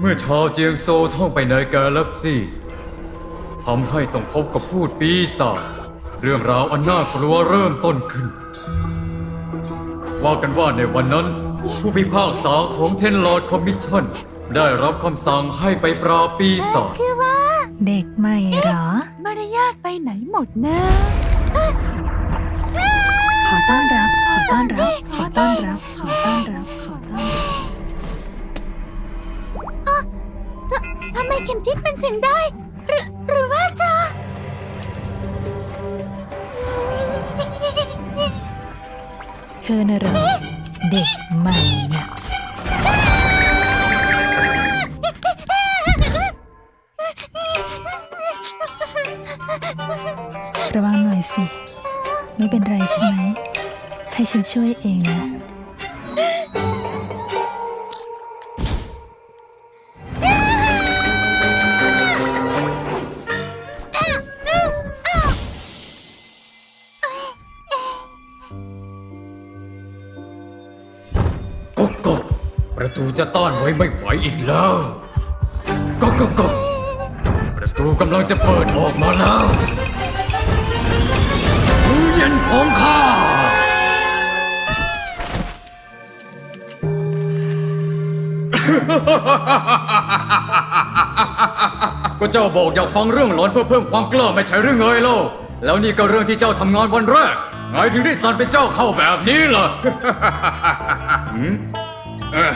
เมื่อชาวเจียงโซวท่องไปในกาแล็กซี่ทำให้ต้องพบกับพูดปีศาจเรื่องราวอันน่ากลัวเริ่มต้นขึ้น ว่ากันว่าในวันนั้น ผู้พิพากษาของเทนลอร์ดคอมมิชชั่น ได้รับคำสั่งให้ไปปราบปีศาจคือว่า เด็กใหม่เหรอ มารยาทไปไหนหมดนะ ขอต้อนรับ ขอต้อนรับ ขอต้อนรับ ขอ ไมเข็มทิศมันถึงได้ หรือหรือว่าจะ เธอน่ะเหรอเด็กใหม่น่ะระวังหน่อยสิ ไม่เป็นไรใช่ไหม ให้ฉันช่วยเองนะ ก็ก็ประตูจะต้านไว้ไม่ไหวอีกแล้วก็ก็ก็ประตูกำลังจะเปิดออกมาแล้วมือเย็นของข้าก็เจ้าบอกอยากฟังเรื่องหลอนเพื่อเพิ่มความกล้าไม่ใช่หรือไงเล่าแล้วนี่ก็เรื่องที่เจ้าทำงานวันแรก ไงถึงได้สั่นเป็นเจ้าเข้าแบบนี้ล่ะ หืมเอ้อ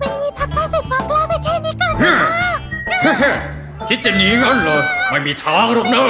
วันนี้พักข้าใส่ความกล้าไปแค่นี้ก่อนฮึ่มคิดจะหนีงั้นเหรอ ไม่มีทางหรอกเนอะ